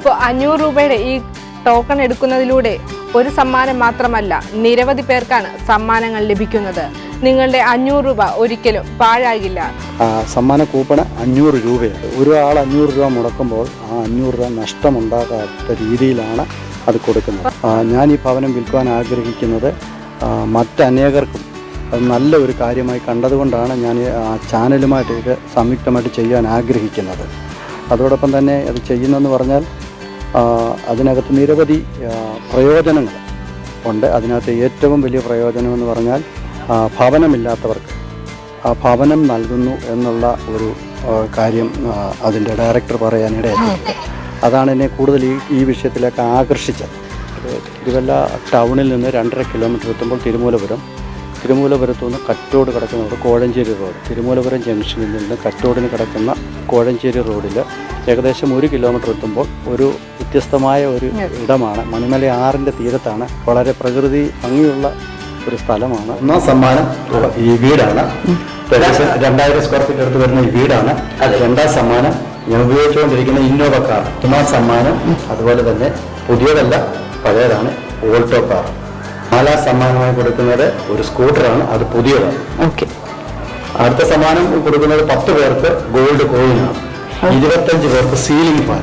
ഇപ്പോൾ അഞ്ഞൂറ് രൂപയുടെ ഈ ടോക്കൺ എടുക്കുന്നതിലൂടെ ഒരു സമ്മാനം മാത്രമല്ല നിരവധി പേർക്കാണ് സമ്മാനങ്ങൾ ലഭിക്കുന്നത്. നിങ്ങളുടെ അഞ്ഞൂറ് രൂപ ഒരിക്കലും പാഴാകില്ല. സമ്മാന കൂപ്പൺ അഞ്ഞൂറ് രൂപയാണ്. ഒരാൾ അഞ്ഞൂറ് രൂപ മുടക്കുമ്പോൾ ആ അഞ്ഞൂറ് രൂപ നഷ്ടമുണ്ടാകാത്ത രീതിയിലാണ് അത് കൊടുക്കുന്നത്. ഞാൻ ഈ ഭവനം വിൽക്കുവാൻ ആഗ്രഹിക്കുന്നത് മറ്റനേകർക്കും അത് നല്ല ഒരു കാര്യമായി കണ്ടതുകൊണ്ടാണ് ഞാൻ ആ, ചാനലുമായിട്ട് ഇത് സംയുക്തമായിട്ട് ചെയ്യാൻ ആഗ്രഹിക്കുന്നത്. അതോടൊപ്പം തന്നെ അത് ചെയ്യുന്നതെന്ന് പറഞ്ഞാൽ അതിനകത്ത് നിരവധി പ്രയോജനങ്ങൾ ഉണ്ട്. അതിനകത്ത് ഏറ്റവും വലിയ പ്രയോജനം എന്ന് പറഞ്ഞാൽ ഭവനമില്ലാത്തവർക്ക്. ആ ഭവനം നൽകുന്നു എന്നുള്ള ഒരു കാര്യം അതിന്റെ ഡയറക്ടർ പറയാനിടയായിട്ടുണ്ട് അതാണ് എന്നെ കൂടുതൽ ഈ ഈ വിഷയത്തിലേക്ക് ആകർഷിച്ചത്. തിരുവല്ല ടൗണിൽ നിന്ന് രണ്ടര കിലോമീറ്റർ എത്തുമ്പോൾ തിരുമൂലപുരം. തിരുമൂലപുരത്തു നിന്ന് കറ്റോട് കിടക്കുന്ന റോഡ് കോഴഞ്ചേരി റോഡ്. തിരുമൂലപുരം ജംഗ്ഷനിൽ നിന്ന് കറ്റോടിന് കിടക്കുന്ന കോഴഞ്ചേരി റോഡിൽ ഏകദേശം ഒരു കിലോമീറ്റർ എത്തുമ്പോൾ ഒരു വ്യത്യസ്തമായ ഒരു ഇടമാണ്. മണിമല ആറിന്റെ തീരത്താണ്. വളരെ പ്രകൃതി ഭംഗിയുള്ള ഒരു സ്ഥലമാണ്. ഒന്നാം സമ്മാനം? ഈ വീടാണ്. ഏകദേശം രണ്ടായിരം സ്ക്വയർ ഫീറ്റ് അടുത്ത് വരുന്ന ഈ വീടാണ്. രണ്ടാം സമ്മാനം? ഞാൻ ഉപയോഗിച്ചുകൊണ്ടിരിക്കുന്ന ഇന്നോവ കാർ ഒന്നാം സമ്മാനം. അതുപോലെ തന്നെ പുതിയതല്ല പഴയതാണ് ഓൾട്ടോ കാർ നാലാം സമ്മാനമായി കൊടുക്കുന്നത് ഒരു സ്കൂട്ടറാണ് അത് പുതിയതാണ്. ഓക്കെ അടുത്ത സമ്മാനം കൊടുക്കുന്നത് പത്ത് പേർക്ക് ഗോൾഡ് കോയിനാണ് ഇരുപത്തഞ്ച് പേർക്ക് സീലിംഗ് ഫാൻ